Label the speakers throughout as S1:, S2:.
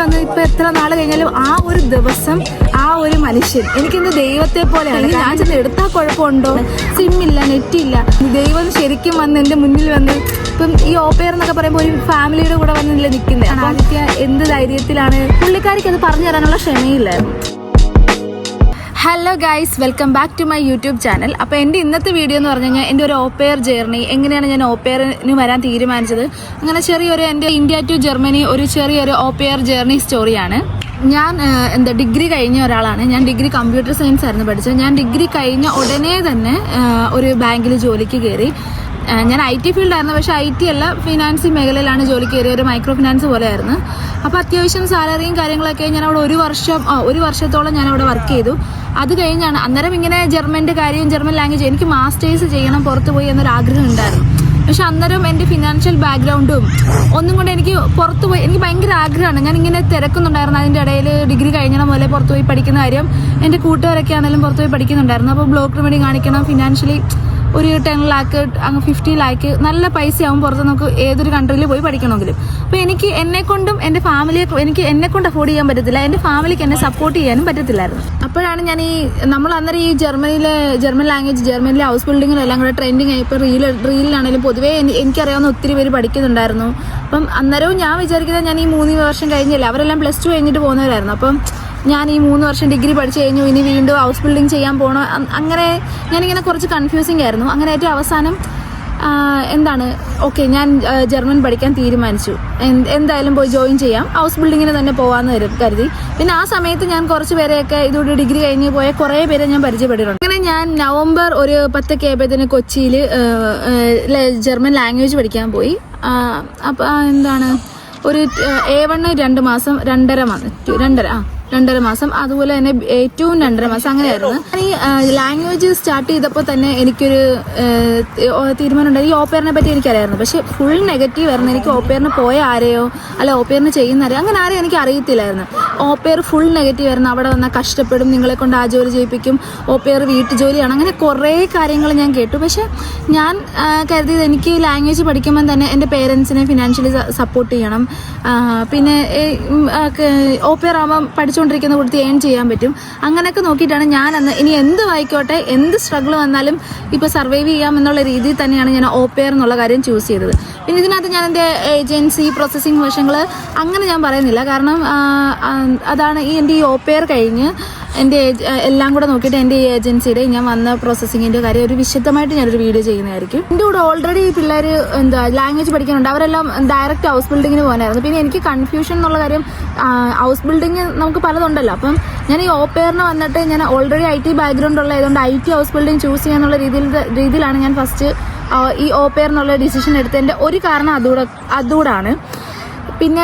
S1: വന്ന്. ഇപ്പൊ എത്ര നാൾ കഴിഞ്ഞാലും ആ ഒരു ദിവസം ആ ഒരു മനുഷ്യൻ എനിക്കിന്ന് ദൈവത്തെ പോലെയാണ്. ഞാൻ ചെന്ന് എടുത്താൽ കുഴപ്പമുണ്ടോ? സിമ്മില്ല നെറ്റില്ല. ദൈവം ശരിക്കും വന്ന് എന്റെ മുന്നിൽ വന്ന് ഇപ്പം ഈ ഓപ്പയർ എന്നൊക്കെ പറയുമ്പോൾ ഒരു ഫാമിലിയുടെ കൂടെ വന്നില്ല നിൽക്കുന്നത് ആദിത്യ. എന്ത് ധൈര്യത്തിലാണ്? പുള്ളിക്കാരിക്ക് അത് പറഞ്ഞു തരാനുള്ള ക്ഷമയില്ലായിരുന്നു hello guys welcome back to my YouTube channel അപ്പോൾ എന്റെ ഇന്നത്തെ വീഡിയോ എന്ന് പറഞ്ഞു കഴിഞ്ഞാൽ എന്റെ ഒരു ഓപ്പെയർ ജേർണി എങ്ങനെയാണ് ഞാൻ ഓപ്പെയറിന് വരാൻ തീരുമാനിച്ചത്? അങ്ങനെ ചെറിയൊരു എന്റെ ഇന്ത്യ ടു ജർമ്മനി ഒരു ചെറിയൊരു ഓപ്പെയർ ജേർണി സ്റ്റോറിയാണ് ഞാൻ എന്താ ഡിഗ്രി കഴിഞ്ഞ ഒരാളാണ്. ഞാൻ ഡിഗ്രി കമ്പ്യൂട്ടർ സയൻസ് ആയിരുന്നു പഠിച്ചത്. ഞാൻ ഡിഗ്രി കഴിഞ്ഞ ഉടനെ തന്നെ ഒരു ബാങ്കിൽ ജോലിക്ക് കയറി. ഞാൻ ഐ ടി ഫീൽഡായിരുന്നു പക്ഷേ ഐ ടി അല്ല ഫിനാൻസിങ് മേഖലയിലാണ് ജോലി കയറിയ ഒരു മൈക്രോ ഫിനാൻസ് പോലെയായിരുന്നു. അപ്പോൾ അത്യാവശ്യം സാലറിയും കാര്യങ്ങളൊക്കെ ഞാൻ അവിടെ ഒരു വർഷം ഒരു വർഷത്തോളം ഞാൻ അവിടെ വർക്ക് ചെയ്തു. അത് കഴിഞ്ഞാണ്. അന്നേരം ഇങ്ങനെ ജർമ്മന്റെ കാര്യം ജർമ്മൻ ലാംഗ്വേജ് എനിക്ക് മാസ്റ്റേഴ്സ് ചെയ്യണം പുറത്ത് പോയി എന്നൊരു ആഗ്രഹം ഉണ്ടായിരുന്നു. പക്ഷെ അന്നേരം എന്റെ ഫിനാൻഷ്യൽ ബാക്ക്ഗ്രൗണ്ടും ഒന്നും കൊണ്ട് എനിക്ക് പുറത്ത് പോയി എനിക്ക് ഭയങ്കര ആഗ്രഹമാണ്. ഞാൻ ഇങ്ങനെ തിരക്കുന്നുണ്ടായിരുന്നു. അതിന്റെ ഇടയിൽ ഡിഗ്രി കഴിഞ്ഞ പോലെ പുറത്ത് പോയി പഠിക്കുന്ന കാര്യം എന്റെ കൂട്ടുകാരൊക്കെ ആണെങ്കിലും പുറത്ത് പോയി പഠിക്കുന്നുണ്ടായിരുന്നു. അപ്പോൾ ബ്ലോക്ക് റെമഡി കാണിക്കണം ഫിനാൻഷ്യലി ഒരു ടെൻ ലാക്ക് അങ്ങ് ഫിഫ്റ്റി ലാക്ക് നല്ല പൈസയാവും പുറത്ത് നമുക്ക് ഏതൊരു കൺട്രിയിൽ പോയി പഠിക്കണമെങ്കിലും. അപ്പോൾ എനിക്ക് എന്നെ കൊണ്ടും എന്റെ ഫാമിലിയെ എനിക്ക് എന്നെ കൊണ്ട് അഫോർഡ് ചെയ്യാൻ പറ്റത്തില്ല. എന്റെ ഫാമിലിക്ക് എന്നെ സപ്പോർട്ട് ചെയ്യാനും പറ്റത്തില്ലായിരുന്നു. അപ്പോഴാണ് ഞാൻ ഈ നമ്മൾ അന്നേരം ഈ ജർമ്മനിയിലെ ജർമ്മൻ ലാംഗ്വേജ് ജർമ്മനിലെ ഹൗസ് ബിൽഡിങ്ങിലും എല്ലാം കൂടെ ട്രെൻഡിങ് ആയി. ഇപ്പോൾ റീൽ റീലിലാണെങ്കിലും പൊതുവേ എനി- എനിക്കറിയാവുന്ന ഒത്തിരി പേര് പഠിക്കുന്നുണ്ടായിരുന്നു. അപ്പം അന്നേരവും ഞാൻ വിചാരിക്കുന്നത് ഞാൻ ഈ മൂന്ന് വർഷം കഴിഞ്ഞില്ല അവരെല്ലാം പ്ലസ് ടു കഴിഞ്ഞിട്ട് പോകുന്നവരായിരുന്നു. അപ്പം ഞാൻ ഈ മൂന്ന് വർഷം ഡിഗ്രി പഠിച്ചു കഴിഞ്ഞു ഇനി വീണ്ടും ഹൗസ് ബിൽഡിംഗ് ചെയ്യാൻ പോകണോ അങ്ങനെ ഞാനിങ്ങനെ കുറച്ച് കൺഫ്യൂസിങ് ആയിരുന്നു. അങ്ങനെ ഏറ്റവും അവസാനം എന്താണ് ഓക്കെ ഞാൻ ജർമ്മൻ പഠിക്കാൻ തീരുമാനിച്ചു. എന്തായാലും പോയി ജോയിൻ ചെയ്യാം. ഹൗസ് ബിൽഡിങ്ങിന് തന്നെ പോകാമെന്ന് കരു- കരുതി. പിന്നെ ആ സമയത്ത് ഞാൻ കുറച്ച് പേരെയൊക്കെ ഇതോടെ ഡിഗ്രി കഴിഞ്ഞ് പോയ കുറേ പേരെ ഞാൻ പരിചയപ്പെട്ടിട്ടുണ്ട്. അങ്ങനെ ഞാൻ നവംബർ ഒരു പത്തൊക്കെ ആയപ്പോഴത്തേന് കൊച്ചിയിൽ ജർമ്മൻ ലാംഗ്വേജ് പഠിക്കാൻ പോയി. അപ്പം എന്താണ് ഒരു എ വണ്ണ് രണ്ട് മാസം രണ്ടര മാസം രണ്ടര ആ രണ്ടര മാസം. അതുപോലെ തന്നെ ഏറ്റവും രണ്ടര മാസം അങ്ങനെയായിരുന്നു. ഈ ലാംഗ്വേജ് സ്റ്റാർട്ട് ചെയ്തപ്പോൾ തന്നെ എനിക്കൊരു തീരുമാനം ഉണ്ടായി ഈ ഓപ്പേറിനെ പറ്റി എനിക്കറിയായിരുന്നു. പക്ഷെ ഫുൾ നെഗറ്റീവ് ആയിരുന്നു. എനിക്ക് ഓപ്പേറിന് പോയ ആരെയോ അല്ല ഓപ്പേറിന് ചെയ്യുന്ന ആരെയോ അങ്ങനെ ആരെയും എനിക്ക് അറിയത്തില്ലായിരുന്നു. ഓപ്പേർ ഫുൾ നെഗറ്റീവ് ആയിരുന്നു. അവിടെ വന്നാൽ കഷ്ടപ്പെടും നിങ്ങളെ കൊണ്ട് ആ ജോലി ചെയ്യിപ്പിക്കും. ഓപ്പേർ വീട്ടു ജോലിയാണ് അങ്ങനെ കുറേ കാര്യങ്ങൾ ഞാൻ കേട്ടു. പക്ഷെ ഞാൻ കരുതിയത് എനിക്ക് ലാംഗ്വേജ് പഠിക്കുമ്പോൾ തന്നെ എന്റെ പേരൻസിനെ ഫിനാൻഷ്യലി സപ്പോർട്ട് ചെയ്യണം. പിന്നെ ഓപ്പേർ ആകുമ്പം പഠിച്ചുകൊണ്ടിരിക്കുന്ന കൊടുത്ത് ഏൺ ചെയ്യാൻ പറ്റും. അങ്ങനെയൊക്കെ നോക്കിയിട്ടാണ് ഞാൻ അന്ന് ഇനി എന്ത് വായിക്കോട്ടെ എന്ത് സ്ട്രഗിൾ വന്നാലും ഇപ്പോൾ സർവൈവ് ചെയ്യാം എന്നുള്ള രീതിയിൽ തന്നെയാണ് ഞാൻ ഓപ്പയർ എന്നുള്ള കാര്യം ചൂസ് ചെയ്തത്. പിന്നെ ഇതിനകത്ത് ഞാൻ എന്റെ ഏജൻസി പ്രോസസ്സിങ് വശങ്ങൾ അങ്ങനെ ഞാൻ പറയുന്നില്ല. കാരണം അതാണ് ഈ എന്റെ ഈ ഓപ്പയർ കഴിഞ്ഞ് എന്റെ എല്ലാം കൂടെ നോക്കിയിട്ട് എന്റെ ഈ ഏജൻസിയുടെ ഞാൻ വന്ന പ്രോസസ്സിങ്ങിന്റെ കാര്യം ഒരു വിശദമായിട്ട് ഞാനൊരു വീഡിയോ ചെയ്യുന്നതായിരിക്കും. എന്റെ കൂടെ ഓൾറെഡി ഈ പിള്ളേർ എന്താ ലാംഗ്വേജ് പഠിക്കാനുണ്ട്. അവരെല്ലാം ഡയറക്റ്റ് ഹൗസ് ബിൽഡിങ്ങിന് പോകാനായിരുന്നു. പിന്നെ എനിക്ക് കൺഫ്യൂഷൻ എന്നുള്ള കാര്യം ഹൗസ് ബിൽഡിങ് നമുക്ക് പലതുണ്ടല്ലോ. അപ്പം ഞാൻ ഈ ഓപ്പയറിന് വന്നിട്ട് ഞാൻ ഓൾറെഡി ഐ ടി ബാക്ക്ഗ്രൗണ്ട് ഉള്ളതുകൊണ്ട് I T house building choose ചെയ്യാന്നുള്ള രീതിയിൽ രീതിയിലാണ് ഞാൻ ഫസ്റ്റ് ഈ ഓപ്പയർ എന്നുള്ള ഡിസിഷൻ എടുത്തതിന്റെ ഒരു കാരണം അതുകൂടെ അതുകൂടാണ്. പിന്നെ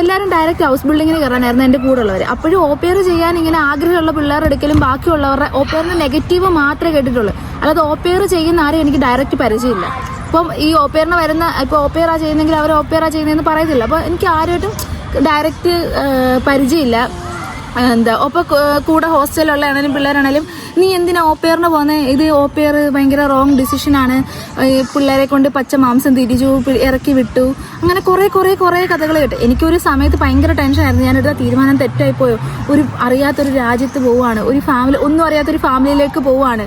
S1: എല്ലാവരും ഡയറക്റ്റ് ഹൗസ് ബിൽഡിങ്ങിന് കയറാനായിരുന്നു എന്റെ കൂടെ ഉള്ളവർ അപ്പോഴും ഓപ്പയർ ചെയ്യാൻ ഇങ്ങനെ ആഗ്രഹമുള്ള പിള്ളേരുടെ എടുക്കലും ബാക്കിയുള്ളവരുടെ ഓപ്പയറിന് നെഗറ്റീവ് മാത്രമേ കേട്ടിട്ടുള്ളൂ. അല്ലാതെ ഓപ്പയർ ചെയ്യുന്ന ആരും എനിക്ക് ഡയറക്റ്റ് പരിചയമില്ല. ഇപ്പം ഈ ഓപ്പയറിന് വരുന്ന ഇപ്പോൾ ഓപ്പയറാ ചെയ്യുന്നെങ്കിൽ അവർ ഓപ്പയറാ ചെയ്യുന്നതെന്ന് പറയത്തില്ല. അപ്പോൾ എനിക്ക് ആരുമായിട്ടും ഡയറക്റ്റ് പരിചയമില്ല. എന്താ ഒപ്പം കൂടെ ഹോസ്റ്റലിലുള്ളതാണേലും പിള്ളേരാണേലും നീ എന്തിനാ ഓപ്പയറിന് പോകുന്നത് ഇത് ഓപ്പയർ ഭയങ്കര റോങ് ഡിസിഷനാണ് ഈ പിള്ളേരെ കൊണ്ട് പച്ച മാംസം തിരിച്ചു ഇറക്കി വിട്ടു. അങ്ങനെ കുറേ കുറേ കുറേ കഥകൾ കേട്ടു. എനിക്കൊരു സമയത്ത് ഭയങ്കര ടെൻഷനായിരുന്നു ഞാനെടുത്ത തീരുമാനം തെറ്റായിപ്പോയോ? ഒരു അറിയാത്തൊരു രാജ്യത്ത് പോവുകയാണ്. ഒരു ഫാമിലി ഒന്നും അറിയാത്തൊരു ഫാമിലിയിലേക്ക് പോവുകയാണ്.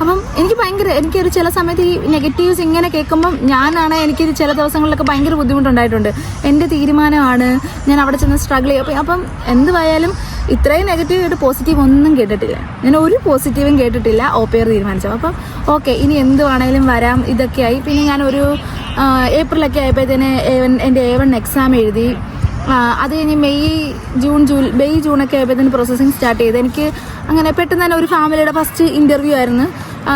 S1: അപ്പം എനിക്ക് ഭയങ്കര എനിക്കൊരു ചില സമയത്ത് ഈ നെഗറ്റീവ്സ് ഇങ്ങനെ കേൾക്കുമ്പം ഞാനാണ് എനിക്ക് ചില ദിവസങ്ങളിലൊക്കെ ഭയങ്കര ബുദ്ധിമുട്ടുണ്ടായിട്ടുണ്ട്. എന്റെ തീരുമാനമാണ്. ഞാൻ അവിടെ ചെന്ന് സ്ട്രഗിൾ ചെയ്യും. അപ്പം എന്തുവായാലും ഇത്രയും നെഗറ്റീവ് ആയിട്ട് പോസിറ്റീവ് ഒന്നും കേട്ടിട്ടില്ല. ഞാൻ ഒരു പോസിറ്റീവും കേട്ടിട്ടില്ല ഓപ്പയർ തീരുമാനിച്ചത്. അപ്പം ഓക്കെ ഇനി എന്ത് വേണമെങ്കിലും വരാം ഇതൊക്കെയായി പിന്നെ ഞാനൊരു ഏപ്രിലൊക്കെ ആയപ്പോഴത്തേന് എന്റെ എ വൺ എക്സാം എഴുതി. അത് കഴിഞ്ഞ് മെയ് ജൂൺ ജൂൺ മെയ് ജൂണൊക്കെ ആയപ്പോഴത്തേന് പ്രോസസ്സിങ് സ്റ്റാർട്ട് ചെയ്ത്. എനിക്ക് അങ്ങനെ പെട്ടെന്ന് തന്നെ ഒരു ഫാമിലിയുടെ ഫസ്റ്റ് ഇന്റർവ്യൂ ആയിരുന്നു.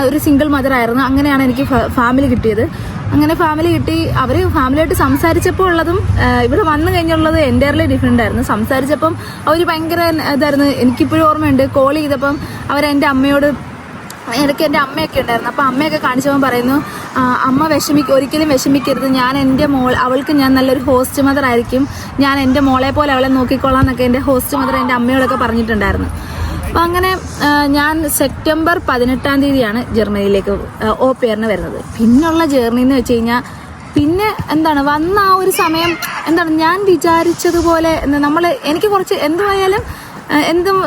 S1: ഒരു സിംഗിൾ മദർ ആയിരുന്നു. അങ്ങനെയാണ് എനിക്ക് ഫാമിലി കിട്ടിയത്. അങ്ങനെ ഫാമിലി കിട്ടി. അവർ ഫാമിലിയായിട്ട് സംസാരിച്ചപ്പോൾ ഉള്ളതും ഇവിടെ വന്നു കഴിഞ്ഞുള്ളത് എന്റയർലി ഡിഫറെന്റ് ആയിരുന്നു. സംസാരിച്ചപ്പം അവർ ഭയങ്കര ഇതായിരുന്നു. എനിക്കിപ്പോഴും ഓർമ്മയുണ്ട്. കോൾ ചെയ്തപ്പം അവരെന്റെ അമ്മയോട് ഇടയ്ക്ക് എന്റെ അമ്മയൊക്കെ ഉണ്ടായിരുന്നു. അപ്പോൾ അമ്മയൊക്കെ കാണിച്ചപ്പോൾ പറയുന്നു അമ്മ വിഷമിക്ക ഒരിക്കലും വിഷമിക്കരുത്. ഞാൻ എന്റെ മോൾ അവൾക്ക് ഞാൻ നല്ലൊരു ഹോസ്റ്റ് മദർ ആയിരിക്കും. ഞാൻ എന്റെ മോളെ പോലെ അവളെ നോക്കിക്കോളാം എന്നൊക്കെ എന്റെ ഹോസ്റ്റ് മദർ എന്റെ അമ്മയോടൊക്കെ പറഞ്ഞിട്ടുണ്ടായിരുന്നു. അപ്പം അങ്ങനെ ഞാൻ സെപ്റ്റംബർ പതിനെട്ടാം തീയതിയാണ് ജർമ്മനിയിലേക്ക് ഓ പേറിന് വരുന്നത്. പിന്നുള്ള ജേർണി എന്ന് വെച്ച് കഴിഞ്ഞാൽ പിന്നെ എന്താണ് വന്ന ആ ഒരു സമയം എന്താണ് ഞാൻ വിചാരിച്ചതുപോലെ നമ്മൾ എനിക്ക് കുറച്ച് എന്തുമായാലും എന്തും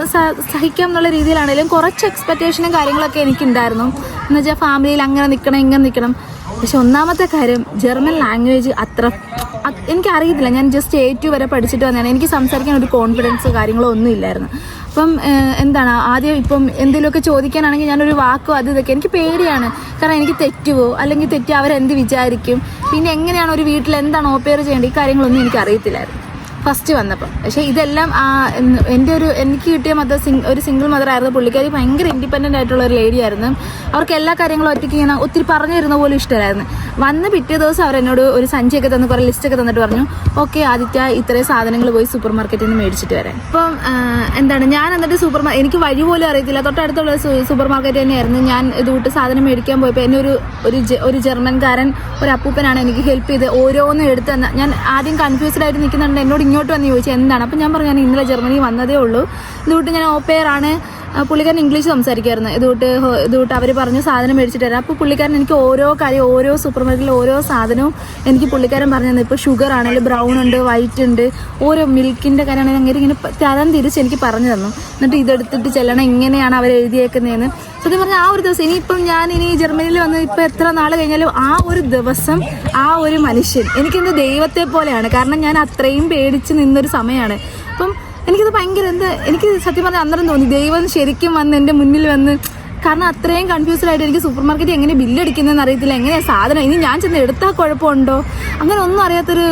S1: സഹിക്കാം എന്നുള്ള രീതിയിലാണെങ്കിലും കുറച്ച് എക്സ്പെക്റ്റേഷനും കാര്യങ്ങളൊക്കെ എനിക്കുണ്ടായിരുന്നു. എന്ന് വെച്ചാൽ ഫാമിലിയിൽ അങ്ങനെ നിൽക്കണം ഇങ്ങനെ നിൽക്കണം പക്ഷെ ഒന്നാമത്തെ കാര്യം ജർമ്മൻ ലാംഗ്വേജ് അത്ര എനിക്ക് എനിക്കറിയത്തില്ല. ഞാൻ ജസ്റ്റ് എ ടു വരെ പഠിച്ചിട്ട് വന്നതാണ്. എനിക്ക് സംസാരിക്കാൻ ഒരു കോൺഫിഡൻസ് കാര്യങ്ങളോ ഒന്നും ഇല്ലായിരുന്നു. അപ്പം എന്താണ്? ആദ്യം ഇപ്പം എന്തെങ്കിലുമൊക്കെ ചോദിക്കാനാണെങ്കിൽ ഞാനൊരു വാക്കോ അത് ഇതൊക്കെ എനിക്ക് പേടിയാണ്. കാരണം എനിക്ക് തെറ്റുവോ? അല്ലെങ്കിൽ തെറ്റി അവരെന്ത് വിചാരിക്കും? പിന്നെ എങ്ങനെയാണ് ഒരു വീട്ടിൽ എന്താണ് ഓപ്പയർ ചെയ്യേണ്ടത്? ഈ കാര്യങ്ങളൊന്നും എനിക്ക് അറിയത്തില്ലായിരുന്നു ഫസ്റ്റ് വന്നപ്പോൾ പക്ഷേ ഇതെല്ലാം ആ എന്റെ ഒരു എനിക്ക് കിട്ടിയ മദർ സിംഗ് ഒരു സിംഗിൾ മദർ ആയിരുന്നു. പുള്ളിക്കാരി ഭയങ്കര ഇൻഡിപെൻഡന്റ് ആയിട്ടുള്ള ഒരു ലേഡി ആയിരുന്നു. അവർക്ക് എല്ലാ കാര്യങ്ങളും ഒറ്റയ്ക്ക് ഇങ്ങനെ ഒത്തിരി പറഞ്ഞു തരുന്ന പോലും ഇഷ്ടമായിരുന്നു വന്ന് പിറ്റേ ദിവസം അവർ എന്നോട് ഒരു സഞ്ചിയൊക്കെ തന്ന് കുറേ ലിസ്റ്റൊക്കെ തന്നിട്ട് പറഞ്ഞു ഓക്കെ ആദിത്യ ഇത്രയും സാധനങ്ങൾ പോയി സൂപ്പർ മാർക്കറ്റിൽ നിന്ന് മേടിച്ചിട്ട് വരാൻ. അപ്പം എന്താണ് ഞാൻ എന്നിട്ട് സൂപ്പർ എനിക്ക് വഴി പോലും അറിയത്തില്ല. തൊട്ടടുത്തുള്ള സൂപ്പർ മാർക്കറ്റ് തന്നെയായിരുന്നു. ഞാൻ ഇത് വിട്ട് സാധനം മേടിക്കാൻ പോയപ്പോൾ എന്നെ ഒരു ഒരു ജർമ്മൻകാരൻ ഒരു അപ്പൂപ്പനാണ് എനിക്ക് ഹെൽപ്പ് ചെയ്ത് ഓരോന്നും എടുത്ത് ഞാൻ ആദ്യം കൺഫ്യൂസ്ഡ് ആയിട്ട് നിൽക്കുന്നുണ്ട്. എന്നോട് ഇങ്ങോട്ട് വന്ന് ചോദിച്ചാൽ എന്താണ്? അപ്പം ഞാൻ പറഞ്ഞു ഞാൻ ഇന്നലെ ജർമ്മനി വന്നതേ ഉള്ളൂ. ഇതുകൊണ്ട് ഞാൻ ഓപ്പയർ ആണ്. പുള്ളിക്കാരൻ ഇംഗ്ലീഷ് സംസാരിക്കുമായിരുന്നു ഇതുകൊണ്ട് ഇതുകൊണ്ട് അവർ പറഞ്ഞു സാധനം മേടിച്ചിട്ട് തരാം അപ്പോൾ പുള്ളിക്കാരൻ എനിക്ക് ഓരോ കാര്യം ഓരോ സൂപ്പർ മാർക്കറ്റിൽ ഓരോ സാധനവും എനിക്ക് പുള്ളിക്കാരൻ പറഞ്ഞു തന്നെ. ഇപ്പോൾ ഷുഗർ ആണെങ്കിൽ ബ്രൗൺ ഉണ്ട് വൈറ്റ് ഉണ്ട് ഓരോ മിൽക്കിന്റെ കാര്യമാണെങ്കിൽ അങ്ങനെ ഇങ്ങനെ തരം തിരിച്ച് എനിക്ക് പറഞ്ഞു തന്നു. എന്നിട്ട് ഇതെടുത്തിട്ട് ചെല്ലണം ഇങ്ങനെയാണ് അവർ എഴുതിയേക്കുന്നതെന്ന്. സത്യം പറഞ്ഞാൽ ആ ഒരു ദിവസം ഇനിയിപ്പം ഞാൻ ഇനി ജർമ്മനിയിൽ വന്ന് ഇപ്പം എത്ര നാൾ കഴിഞ്ഞാലും ആ ഒരു ദിവസം ആ ഒരു മനുഷ്യൻ എനിക്കെന്ത് ദൈവത്തെ പോലെയാണ്. കാരണം ഞാൻ അത്രയും പേടിച്ച് നിന്നൊരു സമയമാണ്. അപ്പം എനിക്കത് ഭയങ്കര എന്താ എനിക്ക് സത്യം പറഞ്ഞാൽ അന്നേരം തോന്നി ദൈവം ശരിക്കും വന്ന് എന്റെ മുന്നിൽ വന്ന് കാരണം അത്രയും കൺഫ്യൂസ്ഡ് ആയിട്ട് എനിക്ക് സൂപ്പർ മാർക്കറ്റ് എങ്ങനെ ബില്ലടിക്കുന്നതെന്ന് അറിയത്തില്ല എങ്ങനെയാണ് സാധനം ഇനി ഞാൻ ചെന്ന് എടുത്താൽ കുഴപ്പമുണ്ടോ? അങ്ങനെ ഒന്നും അറിയാത്തൊരു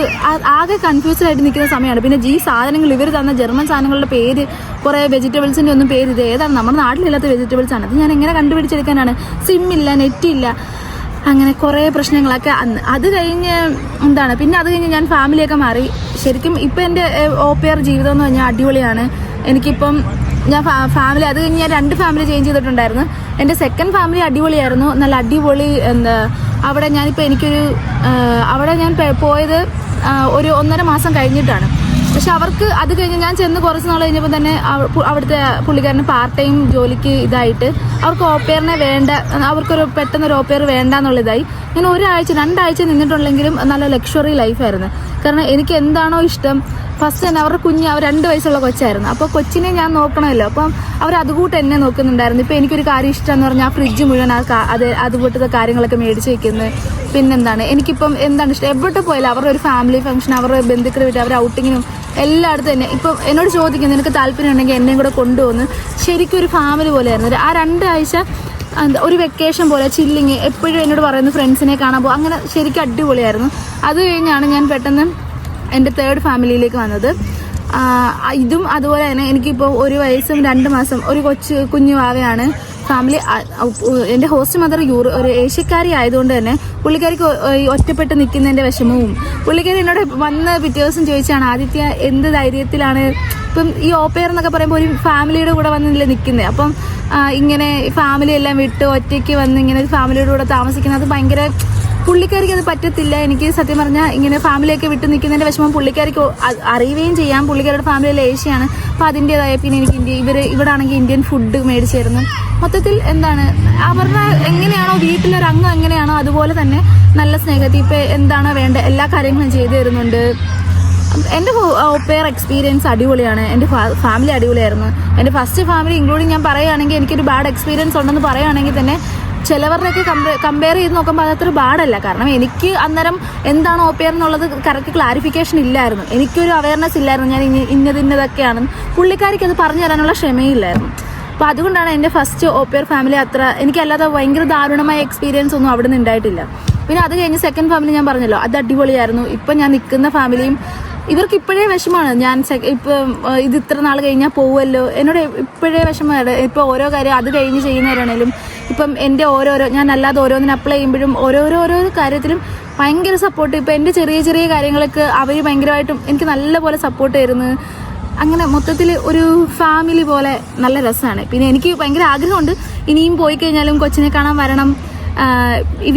S1: ആകെ കൺഫ്യൂസ്ഡ് ആയിട്ട് നിൽക്കുന്ന സമയമാണ്. പിന്നെ ഈ സാധനങ്ങൾ ഇവർ തന്ന ജർമ്മൻ സാധനങ്ങളുടെ പേര് കുറേ വെജിറ്റബിൾസിന്റെ ഒന്നും പേര് ഇത് ഏതാണ്? നമ്മുടെ നാട്ടിലില്ലാത്ത വെജിറ്റബിൾസ് ആണ്. അത് ഞാൻ എങ്ങനെ കണ്ടുപിടിച്ചെടുക്കാനാണ്? സിമ്മില്ല നെറ്റില്ല അങ്ങനെ കുറേ പ്രശ്നങ്ങളൊക്കെ അന്ന് അത് കഴിഞ്ഞ് എന്താണ് പിന്നെ അത് കഴിഞ്ഞ് ഞാൻ ഫാമിലിയൊക്കെ മാറി. ശരിക്കും ഇപ്പം എന്റെ ആർ ജീവിതം എന്ന് പറഞ്ഞാൽ അടിപൊളിയാണ്. എനിക്കിപ്പം ഞാൻ ഫാമിലി അത് കഴിഞ്ഞ് ഞാൻ രണ്ട് ഫാമിലി ചേഞ്ച് ചെയ്തിട്ടുണ്ടായിരുന്നു. എന്റെ സെക്കൻഡ് ഫാമിലി അടിപൊളിയായിരുന്നു. നല്ല അടിപൊളി എന്താ അവിടെ ഞാനിപ്പോൾ എനിക്കൊരു അവിടെ ഞാൻ പോയത് ഒരു ഒന്നര മാസം കഴിഞ്ഞിട്ടാണ്. പക്ഷെ അവർക്ക് അത് കഴിഞ്ഞ് ഞാൻ ചെന്ന് കുറച്ച് നാൾ കഴിഞ്ഞപ്പോൾ തന്നെ അവിടുത്തെ പുള്ളിക്കാരന് പാർട്ട് ടൈം ജോലിക്ക് ഇതായിട്ട് അവർക്ക് ഓപ്പയറിനെ വേണ്ട അവർക്കൊരു പെട്ടെന്ന് ഒരു ഓപ്പയർ വേണ്ട എന്നുള്ളതായി ഞാൻ ഒരാഴ്ച രണ്ടാഴ്ച നിന്നിട്ടുണ്ടെങ്കിലും നല്ല ലക്ഷറി ലൈഫായിരുന്നു കാരണം എനിക്ക് എന്താണോ ഇഷ്ടം ഫസ്റ്റ് തന്നെ അവരുടെ കുഞ്ഞ് അവർ രണ്ട് വയസ്സുള്ള കൊച്ചായിരുന്നു. അപ്പോൾ കൊച്ചിനെ ഞാൻ നോക്കണമല്ലോ. അപ്പം അവർ അതുകൂട്ട് എന്നെ നോക്കുന്നുണ്ടായിരുന്നു. ഇപ്പോൾ എനിക്കൊരു കാര്യം ഇഷ്ടമെന്ന് പറഞ്ഞാൽ ആ ഫ്രിഡ്ജ് മുഴുവൻ ആ അത് അതുപോലത്തെ കാര്യങ്ങളൊക്കെ മേടിച്ച് വെക്കുന്നത് പിന്നെന്താണ്? എനിക്കിപ്പം എന്താണ് ഇഷ്ടം? എവിടെ പോയാലും അവരുടെ ഒരു ഫാമിലി ഫംഗ്ഷൻ അവരുടെ ബന്ധുക്കൾ വീട്ടിൽ അവരുടെ ഔട്ടിങ്ങിനും എല്ലായിടത്തും തന്നെ ഇപ്പം എന്നോട് ചോദിക്കുന്നത് നിനക്ക് താല്പര്യം ഉണ്ടെങ്കിൽ എന്നെയും കൂടെ കൊണ്ടുവന്ന്. ശരിക്കും ഒരു ഫാമിലി പോലെയായിരുന്നു. ഒരു- ആ രണ്ടാഴ്ച ഒരു വെക്കേഷൻ പോലെ ചില്ലിങ് എപ്പോഴും എന്നോട് പറയുന്നു ഫ്രണ്ട്സിനെ കാണാൻ പോകും അങ്ങനെ ശരിക്കും അടിപൊളിയായിരുന്നു. അത് കഴിഞ്ഞാണ് ഞാൻ പെട്ടെന്ന് എന്റെ തേർഡ് ഫാമിലിയിലേക്ക് വന്നത്. ഇതും അതുപോലെ തന്നെ എനിക്കിപ്പോൾ ഒരു വയസ്സും രണ്ട് മാസം ഒരു കൊച്ചു കുഞ്ഞു വാവയാണ്. ഫാമിലി എന്റെ ഹോസ്റ്റ് മദർ യൂറോ ഒരു ഏഷ്യക്കാരി ആയതുകൊണ്ട് തന്നെ പുള്ളിക്കാരിക്ക് ഒറ്റപ്പെട്ട് നിൽക്കുന്നതിന്റെ വിഷമവും. പുള്ളിക്കാരി എന്നോട് വന്ന് പിറ്റേ ദിവസം ചോദിച്ചാണ് ആദിത്യ എന്ത് ധൈര്യത്തിലാണ്? ഇപ്പം ഈ ഓപ്പയർ എന്നൊക്കെ പറയുമ്പോൾ ഒരു ഫാമിലിയുടെ കൂടെ വന്നില്ലേ നിൽക്കുന്നത് അപ്പം ഇങ്ങനെ ഫാമിലി എല്ലാം വിട്ട് ഒറ്റയ്ക്ക് വന്ന് ഇങ്ങനെ ഫാമിലിയുടെ കൂടെ താമസിക്കുന്നത് ഭയങ്കര പുള്ളിക്കാരിക്ക് അത് പറ്റത്തില്ല. എനിക്ക് സത്യം പറഞ്ഞാൽ ഇങ്ങനെ ഫാമിലിയൊക്കെ വിട്ടു നിൽക്കുന്നതിന്റെ വിഷമം പുള്ളിക്കാരിക്ക് അറിയുകയും ചെയ്യാം. പുള്ളിക്കാരുടെ ഫാമിലിയിൽ ഏഷ്യയാണ്. അപ്പോൾ അതിന്റെതായ പിന്നെ എനിക്ക് ഇന്ത്യ ഇവർ ഇവിടെ ആണെങ്കിൽ ഇന്ത്യൻ ഫുഡ് മേടിച്ചു തരുന്നു മൊത്തത്തിൽ എന്താണ് അവരുടെ എങ്ങനെയാണോ വീട്ടിലൊരു അംഗം എങ്ങനെയാണോ അതുപോലെ തന്നെ നല്ല സ്നേഹത്തിൽ ഇപ്പോൾ എന്താണോ വേണ്ട എല്ലാ കാര്യങ്ങളും ചെയ്തു തരുന്നുണ്ട്. എന്റെ ഒപ്പേർ എക്സ്പീരിയൻസ് അടിപൊളിയാണ്. എന്റെ ഫാമിലി അടിപൊളിയായിരുന്നു. എന്റെ ഫസ്റ്റ് ഫാമിലി ഇൻക്ലൂഡിങ് ഞാൻ പറയുകയാണെങ്കിൽ എനിക്കൊരു ബാഡ് എക്സ്പീരിയൻസ് ഉണ്ടെന്ന് പറയുകയാണെങ്കിൽ തന്നെ ചിലവരുടെയൊക്കെ കമ്പയർ ചെയ്ത് നോക്കുമ്പോൾ അതത്ര പാടല്ല. കാരണം എനിക്ക് അന്നേരം എന്താണ് ഓ പി ആർ എന്നുള്ളത് കറക്റ്റ് ക്ലാരിഫിക്കേഷൻ ഇല്ലായിരുന്നു. എനിക്കൊരു അവയർനെസ് ഇല്ലായിരുന്നു. ഞാൻ ഇനി ഇന്നത് ഇന്നതൊക്കെയാണ്. പുള്ളിക്കാരിക്ക് അത് പറഞ്ഞു തരാനുള്ള ക്ഷമയില്ലായിരുന്നു. അപ്പോൾ അതുകൊണ്ടാണ് എന്റെ ഫസ്റ്റ് ഓപ്പയർ ഫാമിലി അത്ര എനിക്കല്ലാതെ ഭയങ്കര ദാരുണമായ എക്സ്പീരിയൻസ് ഒന്നും അവിടെ നിന്ന് ഉണ്ടായിട്ടില്ല. പിന്നെ അത് കഴിഞ്ഞ് സെക്കൻഡ് ഫാമിലി ഞാൻ പറഞ്ഞല്ലോ അത് അടിപൊളിയായിരുന്നു. ഇപ്പം ഞാൻ നിൽക്കുന്ന ഫാമിലിയും ഇവർക്ക് ഇപ്പോഴേ വിഷമമാണ്. ഞാൻ ഇപ്പം ഇത് ഇത്ര നാൾ കഴിഞ്ഞാൽ പോവുമല്ലോ എന്നോട് ഇപ്പോഴേ വിഷമമാണ്. ഇപ്പോൾ ഓരോ കാര്യം അത് കഴിഞ്ഞ് ചെയ്യുന്നവരാണേലും ഇപ്പം എന്റെ ഓരോരോ ഞാൻ അല്ലാതെ ഓരോന്നിന് അപ്ലൈ ചെയ്യുമ്പോഴും ഓരോരോ ഓരോ കാര്യത്തിലും ഭയങ്കര സപ്പോർട്ട് ഇപ്പം എന്റെ ചെറിയ ചെറിയ കാര്യങ്ങളൊക്കെ അവർ ഭയങ്കരമായിട്ടും എനിക്ക് നല്ലപോലെ സപ്പോർട്ട് ആയിരുന്നു അങ്ങനെ മൊത്തത്തിൽ ഒരു ഫാമിലി പോലെ നല്ല രസമാണ്. പിന്നെ എനിക്ക് ഭയങ്കര ആഗ്രഹമുണ്ട്. ഇനിയും പോയി കഴിഞ്ഞാലും കൊച്ചിനെ കാണാൻ വരണം.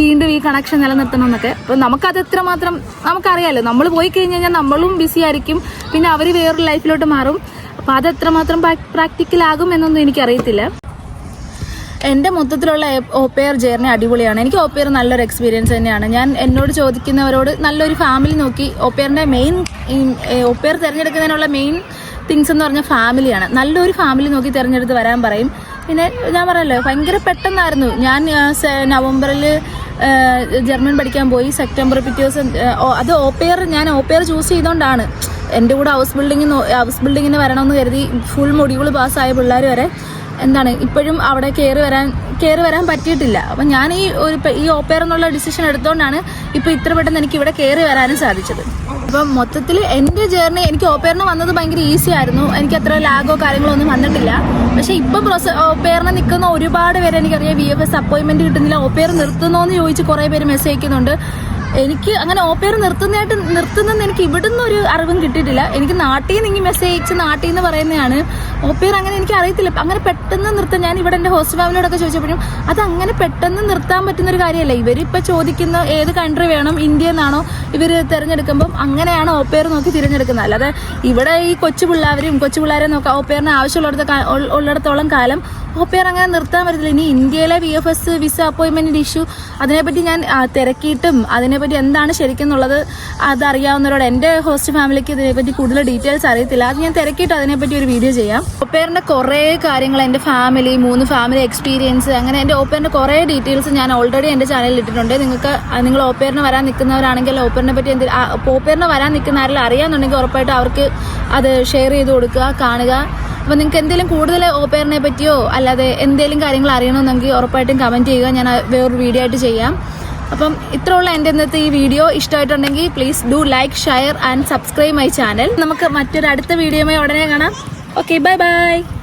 S1: വീണ്ടും ഈ കണക്ഷൻ നിലനിർത്തണം എന്നൊക്കെ. അപ്പം നമുക്കത് എത്രമാത്രം നമുക്കറിയാലോ. നമ്മൾ പോയി കഴിഞ്ഞ് കഴിഞ്ഞാൽ നമ്മളും ബിസി ആയിരിക്കും. പിന്നെ അവർ വേറൊരു ലൈഫിലോട്ട് മാറും. അപ്പം അത് എത്രമാത്രം പ്രാക്ടിക്കൽ ആകും എന്നൊന്നും എനിക്കറിയത്തില്ല. എന്റെ മൊത്തത്തിലുള്ള ഓപ്പയർ ജേർണി അടിപൊളിയാണ്. എനിക്ക് ഓപ്പയർ നല്ലൊരു എക്സ്പീരിയൻസ് തന്നെയാണ്. ഞാൻ എന്നോട് ചോദിക്കുന്നവരോട് നല്ലൊരു ഫാമിലി നോക്കി ഓപ്പയറിന്റെ മെയിൻ ഓപ്പയർ തിരഞ്ഞെടുക്കുന്നതിനുള്ള മെയിൻ തിങ്സ് എന്ന് പറഞ്ഞാൽ ഫാമിലിയാണ് നല്ലൊരു ഫാമിലി നോക്കി തിരഞ്ഞെടുത്ത് വരാൻ പറയും. പിന്നെ ഞാൻ പറഞ്ഞല്ലോ ഭയങ്കര പെട്ടെന്നായിരുന്നു. ഞാൻ നവംബറിൽ ജർമ്മൻ പഠിക്കാൻ പോയി. സെപ്റ്റംബർ പിറ്റേ ദിവസം അത് ഓപ്പയർ ഞാൻ ഓപ്പയർ ചൂസ് ചെയ്തുകൊണ്ടാണ് എന്റെ കൂടെ ഹൗസ് ബിൽഡിംഗ് ഹൗസ് ബിൽഡിങ്ങിന് വരണമെന്ന് കരുതി ഫുൾ മൊഡ്യൂൾ പാസ്സായ പിള്ളേർ വരെ. എന്താണ് ഇപ്പോഴും അവിടെ കയറി വരാൻ കയറി വരാൻ പറ്റിയിട്ടില്ല. അപ്പം ഞാൻ ഈ ഒരു ഈ ഓപ്പയർ എന്നുള്ള ഡിസിഷൻ എടുത്തുകൊണ്ടാണ് ഇപ്പോൾ ഇത്ര പെട്ടെന്ന് എനിക്ക് ഇവിടെ കയറി വരാനും സാധിച്ചത്. അപ്പം മൊത്തത്തിൽ എന്റെ ജേർണി എനിക്ക് ഓപ്പയറിന് വന്നത് ഭയങ്കര ഈസി ആയിരുന്നു. എനിക്ക് അത്ര ലാഗോ കാര്യങ്ങളോ ഒന്നും വന്നിട്ടില്ല. പക്ഷേ ഇപ്പം പ്രൊസ ഓപ്പയറിന് നിൽക്കുന്ന ഒരുപാട് പേര് എനിക്കറിയാം. വി എഫ് എസ് അപ്പോയിൻമെന്റ് കിട്ടുന്നില്ല. ഓപ്പയർ നിർത്തുന്നോ എന്ന് ചോദിച്ച് കുറേ പേര് മെസ്സേജ് അയക്കുന്നുണ്ട്. എനിക്ക് അങ്ങനെ ഓപ്പയർ നിർത്തുന്നതായിട്ട് നിർത്തുന്നെന്ന് എനിക്ക് ഇവിടുന്ന് ഒരു അറിവും കിട്ടിയിട്ടില്ല. എനിക്ക് നാട്ടിൽ നിന്ന് ഇങ്ങനെ മെസ്സേജ് അയച്ച് നാട്ടിൽ നിന്ന് പറയുന്നതാണ്. ഓപ്പയർ അങ്ങനെ എനിക്ക് അറിയത്തില്ല. അങ്ങനെ പെട്ടെന്ന് നിർത്താൻ ഞാൻ ഇവിടെ എന്റെ ഹോസ്റ്റ് ഫാമിലിയോടൊക്കെ ചോദിച്ചപ്പോഴും അത് അങ്ങനെ പെട്ടെന്ന് നിർത്താൻ പറ്റുന്ന ഒരു കാര്യമല്ല. ഇവരിപ്പോൾ ചോദിക്കുന്ന ഏത് കൺട്രി വേണം ഇന്ത്യ എന്നാണോ ഇവർ തിരഞ്ഞെടുക്കുമ്പം അങ്ങനെയാണ് ഓപ്പയർ നോക്കി തിരഞ്ഞെടുക്കുന്നത്. അല്ലാതെ ഇവിടെ ഈ കൊച്ചു പിള്ളേരും കൊച്ചു പിള്ളേരെ നോക്കാം. ഓപ്പയറിന് ആവശ്യമുള്ളിടത്ത് ഉള്ളിടത്തോളം കാലം ഓപ്പയർ അങ്ങനെ നിർത്താൻ പറ്റത്തില്ല. ഇനി ഇന്ത്യയിലെ വി എഫ് എസ് വിസ അപ്പോയിൻമെന്റ് ഇഷ്യൂ അതിനെപ്പറ്റി ഞാൻ തിരക്കിയിട്ടും അതിനെപ്പറ്റി എന്താണ് ശരിക്കും എന്നുള്ളത് അതറിയാവുന്നവരോട് എന്റെ ഹോസ്റ്റ് ഫാമിലിക്ക് ഇതിനെപ്പറ്റി കൂടുതൽ ഡീറ്റെയിൽസ് അറിയത്തില്ല. അത് ഞാൻ തിരക്കിയിട്ട് അതിനെപ്പറ്റി ഒരു വീഡിയോ ചെയ്യാം. ഒപ്പേറിന്റെ കുറേ കാര്യങ്ങൾ എന്റെ ഫാമിലി മൂന്ന് ഫാമിലി എക്സ്പീരിയൻസ് അങ്ങനെ എന്റെ ഒപ്പേറിന്റെ കുറേ ഡീറ്റെയിൽസ് ഞാൻ ഓൾറെഡി എന്റെ ചാനലിൽ ഇട്ടിട്ടുണ്ട്. നിങ്ങൾക്ക് നിങ്ങൾ ഒപ്പേറിന് വരാൻ നിൽക്കുന്നവരാണെങ്കിൽ ഒപ്പേറിനെ പറ്റി എന്തെങ്കിലും ഒപ്പേറിന് വരാൻ നിൽക്കുന്ന ആരെങ്കിലും അറിയാമെന്നുണ്ടെങ്കിൽ ഉറപ്പായിട്ട് അവർക്ക് അത് ഷെയർ ചെയ്ത് കൊടുക്കുക കാണുക. അപ്പോൾ നിങ്ങൾക്ക് എന്തെങ്കിലും കൂടുതൽ ഓപ്പയറിനെ പറ്റിയോ അല്ലാതെ എന്തെങ്കിലും കാര്യങ്ങൾ അറിയണമെന്നെങ്കിൽ ഉറപ്പായിട്ടും കമന്റ് ചെയ്യുക. ഞാൻ വേറൊരു വീഡിയോ ആയിട്ട് ചെയ്യാം. അപ്പം ഇത്രയുള്ള എന്റെ ഇന്നത്തെ ഈ വീഡിയോ ഇഷ്ടമായിട്ടുണ്ടെങ്കിൽ please do like share and subscribe my channel നമുക്ക് മറ്റൊരു അടുത്ത വീഡിയോയുമായി ഉടനെ കാണാം. Okay bye bye